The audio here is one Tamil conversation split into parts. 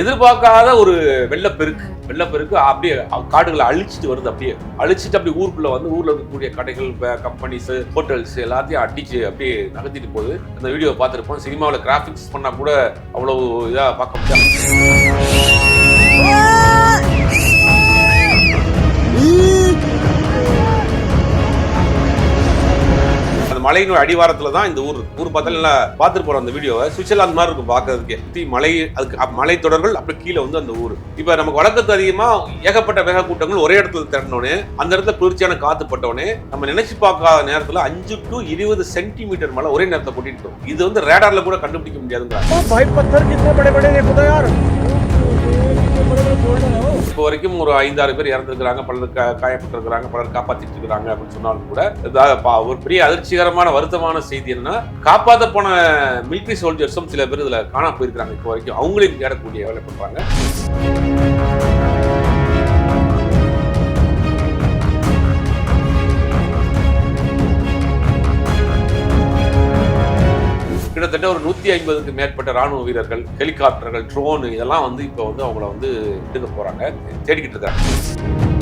எதிர்பார்க்காத ஒரு வெள்ளப்பெருக்கு வெள்ளப்பெருக்கு அப்படியே காடுகளை அழிச்சிட்டு வருது அப்படியே. அழிச்சிட்டு அப்படியே ஊருக்குள்ள வந்து ஊர்ல இருக்கக்கூடிய கடைகள் கம்பெனிஸ் ஹோட்டல்ஸ் எல்லாத்தையும் அடிச்சு அப்படியே நகர்த்திட்டு போகுது. அந்த வீடியோ பார்த்துருப்போம். சினிமாவில் கிராஃபிக்ஸ் பண்ணா கூட அவ்வளவு இதாக பார்க்க முடியாது. மலையினுடைய மலையின் அடிவாரத்துல தான் இந்த ஊர் ஊர் பார்த்தாலும் நல்லா பார்த்துட்டு போறோம் அந்த வீடியோவை சுவிட்சர்லாந்து மாதிரி இருக்கும் பார்க்கறதுக்கு. சுத்தி மலை அதுக்கு மலை தொடர்கள் அப்படி கீழே வந்து அந்த ஊர். இப்ப நமக்கு வழக்கத்து அதிகமா ஏகப்பட்ட வேக கூட்டங்கள் ஒரே இடத்துல திரண்டோடனே அந்த இடத்துல குளிர்ச்சியான காத்து பட்டோடனே நம்ம நினைச்சு பார்க்காத நேரத்துல அஞ்சு டு இருபது சென்டிமீட்டர் மழை ஒரே நேரத்தை கொட்டிட்டு இருக்கும். இது வந்து ரேடார்ல கூட கண்டுபிடிக்க முடியாதுங்க. வரைக்கும் ஒரு ஐந்தாறு பேர் இறந்துருக்காங்க பலர் காயப்பட்டிருக்கிறாங்க பலர் காப்பாத்திட்டு இருக்கிறாங்க அப்படின்னு சொன்னாலும் கூட பா- ஒரு பெரிய அதிர்ச்சிகரமான வருத்தமான செய்தி என்னன்னா காப்பாத்த போன மிலிட்ரி சோல்ஜர்ஸும் சில பேர் இதுல காணாம போயிருக்கிறாங்க இப்போ வரைக்கும். அவங்களையும் தேடக்கூடிய வேலை பண்றாங்க. கிட்டத்தட்ட ஒரு நூத்தி ஐம்பதுக்கு மேற்பட்ட ராணுவ வீரர்கள் ஹெலிகாப்டர்கள் ட்ரோன் இதெல்லாம் வந்து இப்போ வந்து அவங்கள வந்து எடுக்க போறாங்க தேடிக்கிட்டு இருக்காங்க.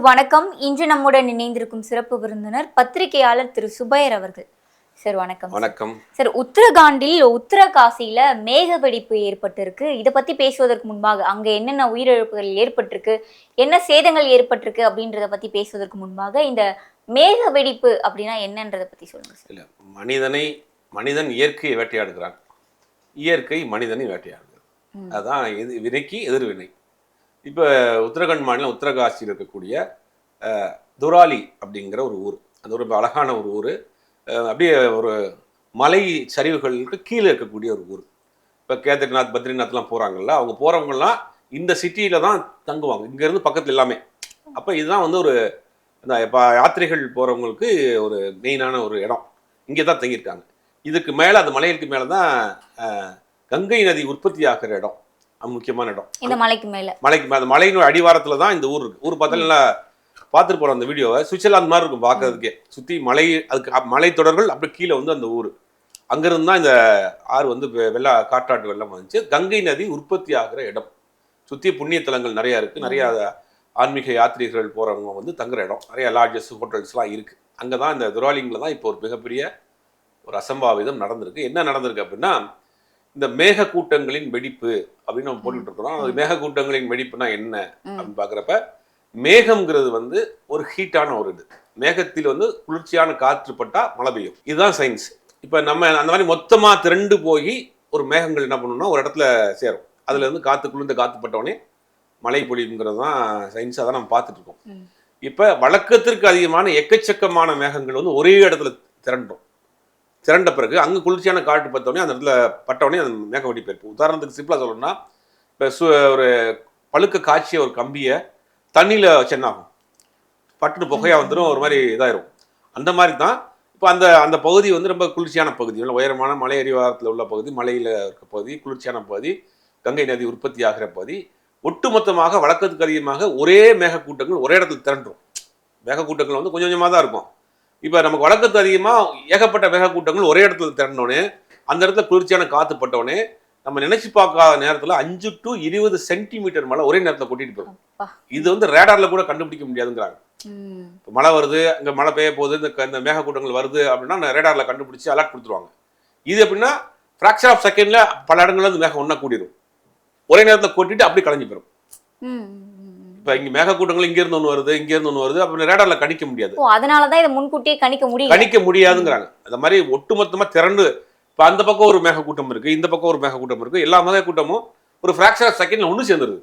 வணக்கம். இன்று நம்முடன் இணைந்திருக்கும் சிறப்பு விருந்தினர் பத்திரிகையாளர் திரு சுபையர் அவர்கள். சார் வணக்கம். வணக்கம். சார் உத்தரகாண்டில் உத்தரகாசியில மேக வெடிப்பு ஏற்பட்டிருக்கு. இதை பத்தி பேசுவதற்கு முன்பாக அங்க என்னென்ன உயிரிழப்புகள் ஏற்பட்டிருக்கு என்ன சேதங்கள் ஏற்பட்டிருக்கு அப்படின்றத பத்தி பேசுவதற்கு முன்பாக இந்த மேக வெடிப்பு அப்படின்னா என்னன்றதை பத்தி சொல்லுங்க இல்ல மனிதனை மனிதன் இயற்கையை வேட்டையாடுகிறான். இயற்கை மனிதனை வேட்டையாடுகிறது. அதான் எது வினைக்கு எதிர்வினை. இப்போ உத்தரகண்ட் மாநிலம் உத்தரகாசியில் இருக்கக்கூடிய துராலி அப்படிங்கிற ஒரு ஊர். அது ஒரு அழகான ஒரு ஊர். அப்படியே ஒரு மலை சரிவுகளுக்கு கீழே இருக்கக்கூடிய ஒரு ஊர். இப்போ கேதர்நாத் பத்ரிநாத்லாம் போகிறாங்கல்ல அவங்க போகிறவங்கலாம் இந்த சிட்டியில் தான் தங்குவாங்க. இங்கேருந்து பக்கத்தில் எல்லாமே. அப்போ இதுதான் வந்து ஒரு இந்த இப்போ யாத்திரைகள் போகிறவங்களுக்கு ஒரு மெயினான ஒரு இடம். இங்கே தான் தங்கியிருக்காங்க. இதுக்கு மேலே அந்த மலைகளுக்கு மேலே தான் கங்கை நதி உற்பத்தி ஆகிற இடம். முக்கியமான இடம். இந்த மலைக்கு மேல. மலைக்கு அந்த மலையின் அடிவாரத்தில் தான் இந்த ஊர் இருக்கு. ஊர் பார்த்தாலும் நல்லா பார்த்துட்டு போகிறோம் அந்த வீடியோவை சுவிட்சர்லாந்து மாதிரி இருக்கும் பார்க்கறதுக்கே. சுற்றி மலை அதுக்கு மலை தொடர்கள் அப்படி கீழே வந்து அந்த ஊர். அங்கிருந்து தான் இந்த ஆறு வந்து வெள்ள காற்றாட்டு வெள்ளம் வந்துச்சு கங்கை நதி உற்பத்தி ஆகிற இடம். சுற்றி புண்ணிய தலங்கள் நிறையா இருக்குது நிறைய ஆன்மீக யாத்ரீகர்கள் போகிறவங்க வந்து தங்குற இடம். நிறைய லாட்ஜஸ் ஹோட்டல்ஸ்லாம் இருக்குது அங்கே தான் இந்த துராலிங்கில் தான் இப்போ ஒரு மிகப்பெரிய ஒரு அசம்பாவிதம் நடந்திருக்கு. என்ன நடந்திருக்கு அப்படின்னா இந்த மேக கூட்டங்களின் வெடிப்பு அப்படின்னு நம்ம போட்டுட்டு இருக்கிறோம். அது மேக கூட்டங்களின் வெடிப்புனா என்ன. அப்படின்னு பார்க்குறப்ப மேகம்ங்கிறது வந்து ஒரு ஹீட்டான ஒரு இது. மேகத்தில் வந்து குளிர்ச்சியான காற்று பட்டா மழை பெய்யும். இதுதான் சயின்ஸ். இப்போ நம்ம அந்த மாதிரி மொத்தமா திரண்டு போய் ஒரு மேகங்கள் என்ன பண்ணணும்னா ஒரு இடத்துல சேரும். அதுல இருந்து காத்து குளிர்ந்த காத்து பட்டவுடனே மழை பொழியுங்கிறது தான் சயின்ஸ் அதான் நம்ம பார்த்துட்டு இருக்கோம். ம். இப்போ வழக்கத்திற்கு அதிகமான எக்கச்சக்கமான மேகங்கள் வந்து ஒரே இடத்துல திரண்டும் திரண்ட பிறகு அங்கே குளிர்ச்சியான காட்டு பட்டவுடனே அந்த இடத்துல பட்டவுடனே அந்த மேக வெடிப்பு இருக்கும் உதாரணத்துக்கு சிம்பிளாக சொல்லணும்னா இப்போ சு ஒரு பழுக்க காய்ச்சிய ஒரு கம்பியை தண்ணியில் சென்னாகும் பட்டுன்னு புகையாக வந்துடும் ஒரு மாதிரி இதாயிரும். அந்த மாதிரி தான் இப்போ அந்த அந்த பகுதி வந்து ரொம்ப குளிர்ச்சியான பகுதி. உயரமான மலை அடிவாரத்தில் உள்ள பகுதி மலையில் இருக்க பகுதி குளிர்ச்சியான பகுதி கங்கை நதி உற்பத்தி ஆகிற பகுதி ஒட்டுமொத்தமாக வழக்கத்துக்கு அதிகமாக ஒரே மேகக்கூட்டங்கள் ஒரே இடத்துல திரண்டும் மேகக்கூட்டங்கள் வந்து கொஞ்சம் கொஞ்சமாக தான் இருக்கும். இப்போ நமக்கு வழக்கத்து அதிகமாக ஏகப்பட்ட மேகக்கூட்டங்கள் ஒரே இடத்துல திரண்டோடனே அந்த இடத்துல குளிர்ச்சியான காற்று பட்டவுடனே நம்ம நினைச்சு பார்க்காத நேரத்தில் அஞ்சு டு இருபது சென்டிமீட்டர் மழை ஒரே நேரத்தில் கொட்டிட்டு போகும். இது வந்து ரேடார்ல கூட கண்டுபிடிக்க முடியாதுங்கிறாங்க. மழை வருது அங்கே மழை பெய்ய போகுது இந்த இந்த மேகக்கூட்டங்கள் வருது அப்படின்னா ரேடார்ல கண்டுபிடிச்சு அலர்ட் கொடுத்துருவாங்க. இது எப்படின்னா ஃப்ராக்ஷன் ஆஃப் செகண்ட்ல பல இடங்கள்ல இந்த மேகம் ஒன்றா கூடிடும் ஒரே நேரத்தில் கொட்டிட்டு அப்படி கலைஞ்சு போயிடும். இப்போ இங்கே மேகக்கூட்டங்கள் இங்க இருந்து ஒன்று வருது இங்க இருந்து ஒன்று வருது. அப்போ ரேடார்ல கணிக்க முடியாது. ஓ அதனாலதான் இதை முன்கூட்டியே கணிக்க முடியல. கணிக்க முடியாதுங்கிறாங்க. அந்த மாதிரி ஒட்டுமொத்தமா திரண்டு இப்போ அந்த பக்கம் ஒரு மேகக்கூட்டம் இருக்கு இந்த பக்கம் ஒரு மேகக்கூட்டம் இருக்கு. எல்லா மேகக்கூட்டமும் ஒரு ஃப்ராக்ஷன் ஆஃப் செகண்ட்ல ஒன்று சேர்ந்துருது.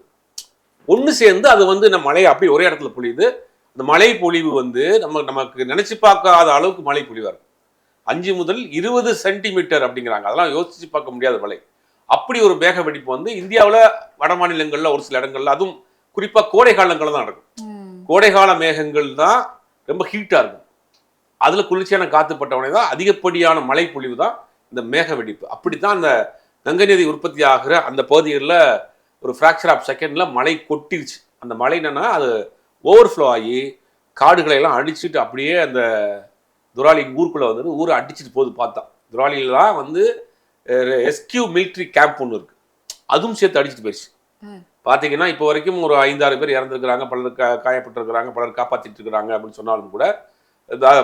ஒன்று சேர்ந்து அது வந்து நம்ம மழை அப்படி ஒரே இடத்துல பொழியுது. அந்த மழை பொழிவு வந்து நம்ம நமக்கு நினைச்சு பார்க்காத அளவுக்கு மழை பொழிவா இருக்கும். அஞ்சு முதல் இருபது சென்டிமீட்டர் அப்படிங்கிறாங்க. அதெல்லாம் யோசிச்சு பார்க்க முடியாத மழை. அப்படி ஒரு மேக வெடிப்பு வந்து இந்தியாவுல வட மாநிலங்கள்ல ஒரு சில இடங்கள்ல அதுவும் குறிப்பா கோடை காலங்கள்ல தான் நடக்கும். கோடைகால மேகங்கள் தான் ரொம்ப ஹீட்டா இருக்கும். அதுல குளிர்ச்சியான காத்து பட்டவனே தான் அதிகப்படியான மழை பொழிவு தான் இந்த மேக வெடிப்பு. அப்படித்தான் அந்த கங்கை நதி உற்பத்தி ஆகிற அந்த பகுதிகளில் ஒரு ஃப்ராக்சர் ஆஃப் செகண்ட்ல மழை கொட்டிருச்சு. அந்த மழை என்னன்னா அது ஓவர்ஃப்ளோ ஆகி காடுகளை எல்லாம் அடிச்சுட்டு அப்படியே அந்த துராலி ஊருக்குள்ள வந்து ஊரை அடிச்சுட்டு போகுது பார்த்தா. துராலியில தான் வந்து எஸ்கியூ மிலிட்ரி கேம்ப் ஒன்று இருக்கு. அதுவும் சேர்த்து அடிச்சுட்டு போயிடுச்சு. பார்த்தீங்கன்னா இப்போ வரைக்கும் ஒரு ஐந்தாறு பேர் இறந்துருக்கிறாங்க பலர் கா காயப்பட்டிருக்கிறாங்க பலர் காப்பாற்றிட்டு இருக்கிறாங்க அப்படின்னு சொன்னாலும் கூட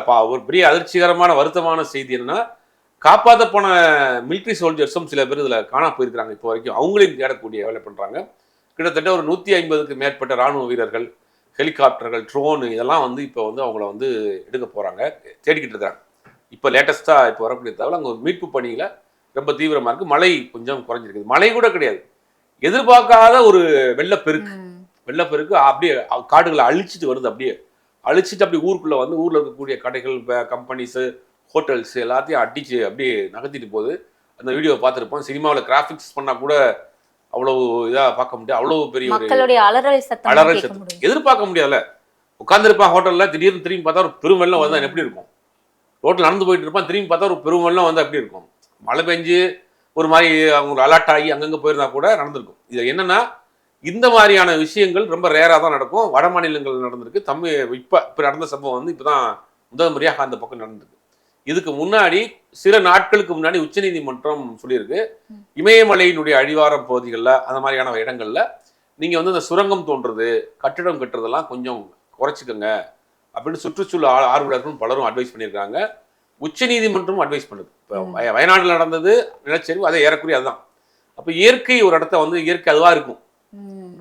பா- ஒரு பெரிய அதிர்ச்சிகரமான வருத்தமான செய்தி என்னன்னா காப்பாற்ற போன மிலிட்ரி சோல்ஜர்ஸும் சில பேர் இதில் காணா போயிருக்கிறாங்க இப்போ வரைக்கும். அவங்களையும் தேடக்கூடிய வேலை பண்ணுறாங்க கிட்டத்தட்ட ஒரு நூற்றி ஐம்பதுக்கு மேற்பட்ட ராணுவ வீரர்கள் ஹெலிகாப்டர்கள் ட்ரோனு இதெல்லாம் வந்து இப்போ வந்து அவங்கள வந்து எடுக்க போகிறாங்க தேடிக்கிட்டு இருக்கிறாங்க. இப்போ லேட்டஸ்ட்டாக இப்போ வரக்கூடிய தகவல் அங்கே மீட்பு பணியில் ரொம்ப தீவிரமாக இருக்குது மழை கொஞ்சம் குறைஞ்சிருக்குது. மழை கூட கிடையாது. எதிர்பார்க்காத ஒரு வெள்ளப்பெருக்கு. வெள்ளப்பெருக்கு அப்படியே காடுகளை அழிச்சிட்டு வருது அப்படியே. அழிச்சிட்டு அப்படி ஊருக்குள்ள வந்து ஊர்ல இருக்கக்கூடிய கடைகள் கம்பெனிஸ் ஹோட்டல்ஸ் எல்லாத்தையும் அடிச்சு அப்படியே நகர்த்திட்டு போகுது. அந்த வீடியோ பார்த்துருப்போம். சினிமாவில் கிராஃபிக்ஸ் பண்ணா கூட அவ்வளவு இதா பார்க்க முடியாது. அவ்வளவு பெரிய ஒரு மக்களுடைய அலறல் சத்தம் அலறல் எதிர்பார்க்க முடியாதுல்ல. உட்காந்துருப்பான் ஹோட்டல்ல திடீர்னு திரும்பி பார்த்தா ஒரு பெரும் வெள்ளம் வந்தா எப்படி இருக்கும்? ரோட்ல நடந்து போயிட்டு இருப்பான் திரும்பி பார்த்தா ஒரு பெரும் வெள்ளம் வந்தா எப்படி இருக்கும்? மழை பெஞ்சு ஒரு மாதிரி அவங்க அலர்ட் ஆகி அங்கங்க போயிருந்தா கூட நடந்திருக்கும். இது என்னன்னா இந்த மாதிரியான விஷயங்கள் ரொம்ப ரேரா தான் நடக்கும். வட மாநிலங்கள் நடந்திருக்கு. தமிழ் இப்ப இப்ப நடந்த சம்பவம் வந்து இப்பதான் முதல் முறையாக அந்த பக்கம் நடந்திருக்கு. இதுக்கு முன்னாடி சில நாட்களுக்கு முன்னாடி உச்சநீதிமன்றம் சொல்லியிருக்கு. இமயமலையினுடைய அடிவாரம் பகுதிகளில் அந்த மாதிரியான இடங்கள்ல நீங்க வந்து இந்த சுரங்கம் தோன்றது கட்டிடம் கட்டுறதெல்லாம் கொஞ்சம் குறைச்சிக்கோங்க. அப்படின்னு சுற்றுச்சூழல் ஆர்வலர்களும் பலரும் அட்வைஸ் பண்ணியிருக்காங்க. உச்சநீதிமன்றமும் அட்வைஸ் பண்ணுது. இப்போ ம். வய- வயநாடுல நடந்தது நிலச்சரிவு அதை ஏறக்குறைய அதுதான். அப்போ இயற்கை ஒரு இடத்த வந்து இயற்கை அதுவா இருக்கும்.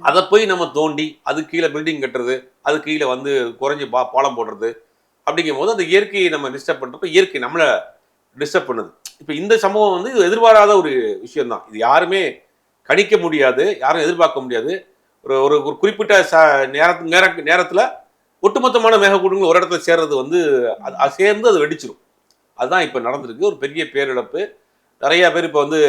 அதை போய் நம்ம தோண்டி அது கீழே பில்டிங் கட்டுறது அது கீழே வந்து குறைஞ்சி பா பாலம் போடுறது அப்படிங்கும் போது அந்த இயற்கையை நம்ம டிஸ்டர்ப் பண்ணுறப்ப இயற்கை நம்மளை டிஸ்டர்ப் பண்ணுது. இப்போ இந்த சம்பவம் வந்து இது எதிர்பாராத ஒரு விஷயம்தான். இது யாருமே கணிக்க முடியாது யாரும் எதிர்பார்க்க முடியாது. ஒரு ஒரு ஒரு குறிப்பிட்ட ச நேரத்து நேர நேரத்தில் ஒட்டுமொத்தமான மேகக்கூட்டங்கள் ஒரு இடத்துல சேர்றது வந்து அது சேர்ந்து அது வெடிச்சிரும். அதுதான் இப்போ நடந்திருக்கு. ஒரு பெரிய பேரிழப்பு. நிறைய பேர் இப்போ வந்து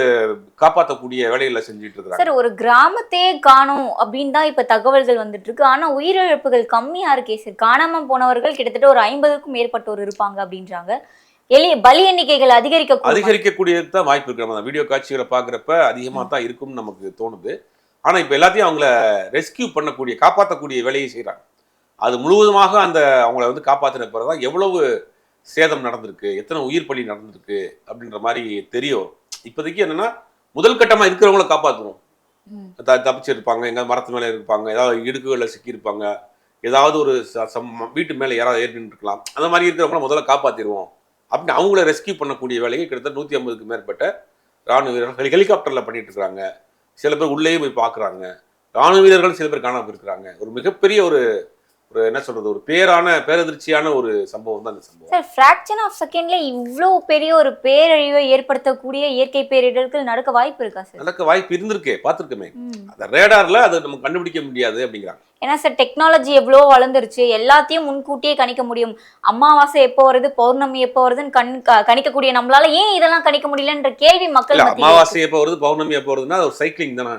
காப்பாற்றக்கூடிய வேலைகளை செஞ்சுட்டு இருக்கிறாங்க. சார் ஒரு கிராமத்தையே காணும் அப்படின்னு தான் இப்ப தகவல்கள் வந்துட்டு இருக்கு ஆனா உயிரிழப்புகள் கம்மியா இருக்கே சார். காணாம போனவர்கள் கிட்டத்தட்ட ஒரு ஐம்பதுக்கும் மேற்பட்டோர் இருப்பாங்க அப்படின்றாங்க. எளிய பலி எண்ணிக்கைகள் அதிகரிக்க கூடும். அதிகரிக்கக்கூடியதுக்கு தான் வாய்ப்பு இருக்கு. நம்ம வீடியோ காட்சிகளை பார்க்குறப்ப அதிகமாக தான் இருக்கும்னு நமக்கு தோணுது. ஆனால் இப்போ எல்லாத்தையும் அவங்கள ரெஸ்கியூ பண்ணக்கூடிய காப்பாற்றக்கூடிய வேலையை செய்கிறாங்க அது முழுவதுமாக அந்த அவங்கள வந்து காப்பாற்றின பிறகு தான் எவ்வளவு சேதம் நடந்திருக்கு எத்தனை உயிர் பலி நடந்திருக்கு அப்படின்ற மாதிரி தெரிய வரும் இப்போதைக்கு என்னன்னா முதல் கட்டமாக இருக்கிறவங்கள காப்பாற்றுவோம் ம். த தப்பிச்சிருப்பாங்க எங்க மரத்து மேலே இருப்பாங்க ஏதாவது இடுக்குகளில் சிக்கியிருப்பாங்க ஏதாவது ஒரு சம் வீட்டு மேலே யாராவது ஏறி இருக்கலாம் அந்த மாதிரி இருக்கிறவங்கள முதல்ல காப்பாற்றிடுவோம் அப்படின்னு அவங்கள ரெஸ்கியூ பண்ணக்கூடிய வேலையை கிட்டத்தட்ட நூற்றி ஐம்பதுக்கு மேற்பட்ட ராணுவ வீரர்கள் ஹெலிகாப்டரில் பண்ணிட்டு இருக்காங்க சில பேர் உள்ளேயே போய் பார்க்குறாங்க. ராணுவ வீரர்கள் சில பேர் காணாம போயிருக்கிறாங்க. ஒரு மிகப்பெரிய ஒரு ஒரு என்ன சொல்றது ஒரு பேரான பேரதிர்ச்சியான ஒரு சம்பவம் தான் இந்த சம்பவம். சார் ஃபிராக்ஷன் ஆஃப் செகண்ட்ல இவ்வளோ பெரிய ஒரு பேரழிவை ஏற்படுத்தக்கூடிய இயற்கை பேரிடர்கள் நடக்க வாய்ப்பு இருக்கா சார் நடக்க வாய்ப்பு இருந்திருக்கே பார்த்துருக்கோமே. அந்த ரேடார்ல அதை நம்ம கண்டுபிடிக்க முடியாது அப்படிங்கிறாங்க. ஏன்னா சார் டெக்னாலஜி எவ்வளோ வளர்ந்துருச்சு எல்லாத்தையும் முன்கூட்டியே கணிக்க முடியும். அமாவாசை எப்போ வருது பௌர்ணமி எப்போ வருதுன்னு கண் கணிக்கக்கூடிய நம்மளால ஏன் இதெல்லாம் கணிக்க முடியலன்ற கேள்வி மக்கள் அமாவாசை எப்போ வருது பௌர்ணமி எப்போ வருதுன்னா ஒரு சைக்கிளிங் தானே.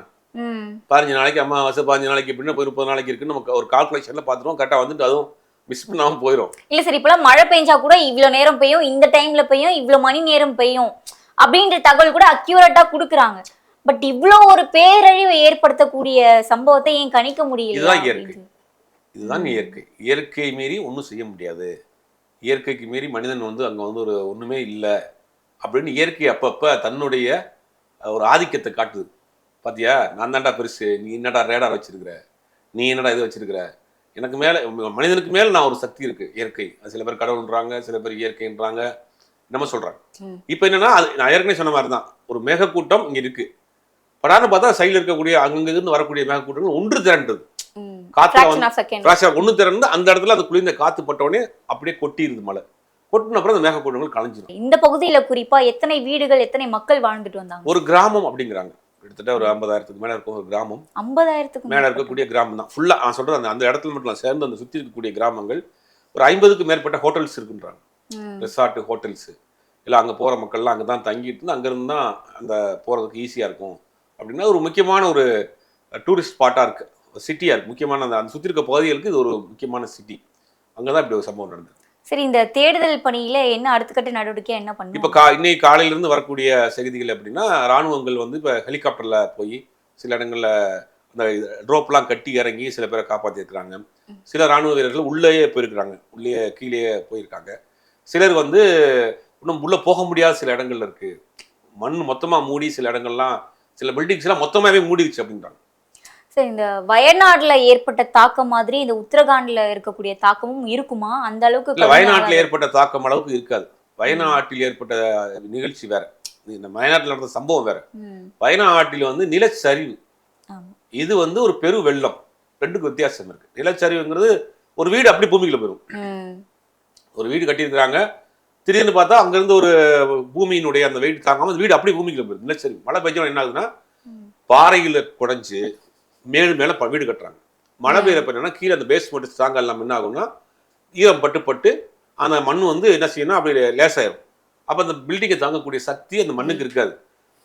பதினஞ்சு நாளைக்கு அமாவாசை பதினஞ்சு நாளைக்கு எப்படின்னா முப்பது நாளைக்கு இருக்குன்னு நமக்கு ஒரு கால்குலேஷன்ல பார்த்துருவோம். கரெக்டாக வந்துட்டு அதுவும் மிஸ் பண்ணாம போயிடும் இல்ல சார் இப்பெல்லாம் மழை பெஞ்சா கூட இவ்வளோ நேரம் பெய்யும் இந்த டைம்ல பெய்யும் இவ்வளோ மணி நேரம் பெய்யும் அப்படின்ற தகவல் கூட அக்யூரேட்டா கொடுக்குறாங்க. பட் இவ்வளோ ஒரு பேரழிவை ஏற்படுத்தக்கூடிய சம்பவத்தை ஏன் கணிக்க முடியல இதுதான் இயற்கை. இதுதான் இயற்கை. இயற்கை மீறி ஒன்றும் செய்ய முடியாது. இயற்கைக்கு மீறி மனிதன் வந்து அங்கே வந்து ஒரு ஒன்றுமே இல்லை அப்படின்னு இயற்கை அப்பப்போ தன்னுடைய ஒரு ஆதிக்கத்தை காட்டுது. பாத்தியா? நான் தான்டா பெருசு. நீ என்னடா ரேடார் வச்சிருக்கிற? நீ என்னடா இது வச்சிருக்கிற? எனக்கு மேலே மனிதனுக்கு மேலே நான் ஒரு சக்தி இருக்கு இயற்கை. அது சில பேர் கடவுள்ன்றாங்க சில பேர் இயற்கைன்றாங்க. நம்ம சொல்றாங்க. இப்போ என்னன்னா அது நான் ஏற்கனவே சொன்ன மாதிரி தான். ஒரு மேகக்கூட்டம் இங்க இருக்கு. படான்னு பார்த்தா சைடில் இருக்கக்கூடிய அங்கங்க இருந்து வரக்கூடிய மேகக்கூட்டங்கள் ஒன்று திரண்டது. ஃபிளாஷ் ஒன்று திறந்து அந்த இடத்துல அது குளிர்ந்த காத்து பட்ட உடனே அப்படியே கொட்டிடுது மழை கொட்டின அப்புறம் அந்த மேகக்கூட்டங்கள் கலைஞ்சிடும் இந்த பகுதியில குறிப்பா எத்தனை வீடுகள் எத்தனை மக்கள் வாழ்ந்துட்டு வந்தாங்க? ஒரு கிராமம் அப்படிங்கிறாங்க. கிட்டத்தட்ட ஒரு ஐம்பதாயிரத்துக்கு மேல இருக்கும் ஒரு கிராமம். ஐம்பதாயிரத்துக்கு மேல இருக்கக்கூடிய கிராமம் தான். ஃபுல்லா நான் சொல்றது அந்த அந்த இடத்துல மட்டும் சேர்ந்து அந்த சுத்தி இருக்கக்கூடிய கிராமங்கள் ஒரு ஐம்பதுக்கு மேற்பட்ட ஹோட்டல்ஸ் இருக்குன்றாங்க. ரெசார்ட் ஹோட்டல்ஸ் இல்லை அங்கே போகிற மக்கள்லாம் அங்கே தான் தங்கிட்டு இருந்து அங்கேருந்து தான் அந்த போகிறதுக்கு ஈஸியாக இருக்கும். அப்படின்னா ஒரு முக்கியமான ஒரு டூரிஸ்ட் ஸ்பாட்டாக இருக்குது சிட்டியாக இருக்குது முக்கியமான அந்த அந்த சுற்றி இருக்க பகுதிகளுக்கு இது ஒரு முக்கியமான சிட்டி அங்கே தான் இப்படி ஒரு சம்பவம் நடந்தது. சரி இந்த தேடுதல் பணியில என்ன அடுத்த கட்ட நடவடிக்கை என்ன இப்போ கா இன்னைக்கு காலையிலேருந்து வரக்கூடிய செய்திகள் அப்படின்னா ராணுவங்கள் வந்து இப்போ ஹெலிகாப்டரில் போய் சில இடங்களில் அந்த ரோப்லாம் கட்டி இறங்கி சில பேரை காப்பாற்றிருக்கிறாங்க சில ராணுவ வீரர்கள் உள்ளேயே போயிருக்கிறாங்க. உள்ளே கீழே போயிருக்காங்க. சிலர் வந்து இன்னும் உள்ளே போக முடியாத சில இடங்கள்ல இருக்கு. மண் மொத்தமாக மூடி சில இடங்கள்லாம் சில பில்டிங்ஸ்லாம் மொத்தமாகவே மூடிடுச்சு அப்படின்றாங்க. சரி இந்த வயநாடுல ஏற்பட்ட தாக்கம் மாதிரி இந்த உத்தரகாண்ட்ல இருக்கக்கூடிய தாக்கமும் இருக்குமா? அந்த அளவுக்கு வயநாட்டில் ஏற்பட்ட தாக்கம் அளவுக்கு இருக்காது. வயநாட்டில் ஏற்பட்ட நிகழ்ச்சி வேற. இந்த வயநாட்டில் நடந்த சம்பவம் வேற. வயநாட்டில் வந்து நிலச்சரிவு. இது வந்து ஒரு பெரு வெள்ளம். ரெண்டுக்கு வித்தியாசம் இருக்கு. நிலச்சரிவுங்கிறது ஒரு வீடு அப்படி பூமிக்குள்ள போயிடும் ஒரு வீடு கட்டியிருக்கிறாங்க. திடீர்னு பார்த்தா அங்கிருந்து ஒரு பூமியினுடைய அந்த வெயிட் தாங்காம அந்த வீடு அப்படி பூமிக்குள்ள போயிடும் நிலச்சரிவு. மழை பெஞ்சோம் என்ன ஆகுதுன்னா. பாறையில குடைஞ்சு மேல் மேல வீடு கட்டுறாங்க. மழை பெய்யறப்ப என்னன்னா கீழே அந்த பேஸ்மெண்ட் ஸ்ட்ராங் எல்லாம் என்ன ஆகும்னா ஈரம் பட்டு பட்டு அந்த மண் வந்து என்ன செய்யணும் அப்படி லேசாயிரும். அப்ப அந்த பில்டிங்கை தாங்கக்கூடிய சக்தி அந்த மண்ணுக்கு இருக்காது.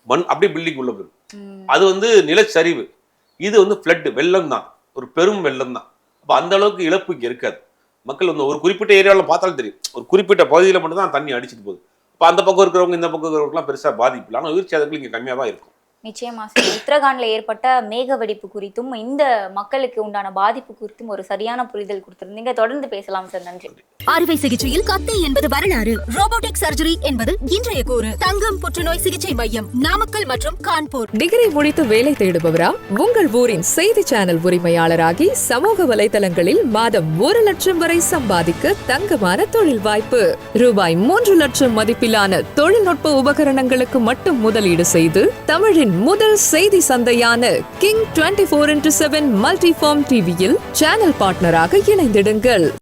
மண் அப்படியே பில்டிங் உள்ள போயிடும் ம். அது வந்து நிலச்சரிவு. இது வந்து ஃப்ளட் வெள்ளம் தான். ஒரு பெரும் வெள்ளம் தான். அப்போ அந்த அளவுக்கு இழப்பு இங்கே இருக்காது. மக்கள் வந்து ஒரு குறிப்பிட்ட ஏரியாவில் பார்த்தாலும் தெரியும். ஒரு குறிப்பிட்ட பகுதியில் மட்டும் தான் தண்ணி அடிச்சிட்டு போகுது. இப்போ அந்த பக்கம் இருக்கிறவங்க இந்த பக்கம் இருக்கிறவங்கலாம் பெருசாக பாதிப்பு இல்லை. ஆனால் உயிர் சேதங்கள் இங்கே கம்மியாக தான் இருக்கும். நிச்சயமா சரி உத்தரகாண்ட்ல ஏற்பட்ட மேக வெடிப்பு குறித்தும் இந்த மக்களுக்கு உண்டான பாதிப்பு குறித்தும் ஒரு சரியான புரிதல் கொடுத்திருந்தீங்க தொடர்ந்து பேசலாம் சார். நன்றி. அறுவை சிகிச்சையில் கத்தை என்பது வரலாறு. ரோபோட்டிக் சர்ஜரி என்பது இன்றைய கூறு. தங்கம் புற்றுநோய் சிகிச்சை மையம் நாமக்கல் மற்றும் கான்பூர். டிகிரி முடித்து வேலை தேடுபவரா? உங்கள் ஊரின் செய்தி சேனல் உரிமையாளராகி சமூக வலைதளங்களில் மாதம் ஒரு லட்சம் வரை சம்பாதிக்க தங்கமான தொழில் வாய்ப்பு. ரூபாய் மூன்று லட்சம் மதிப்பிலான தொழில்நுட்ப உபகரணங்களுக்கு மட்டும் முதலீடு செய்து தமிழின் முதல் செய்தி சந்தையான King twenty four into seven multiform டிவியில் சேனல் பார்ட்னராக இணைந்திடுங்கள்.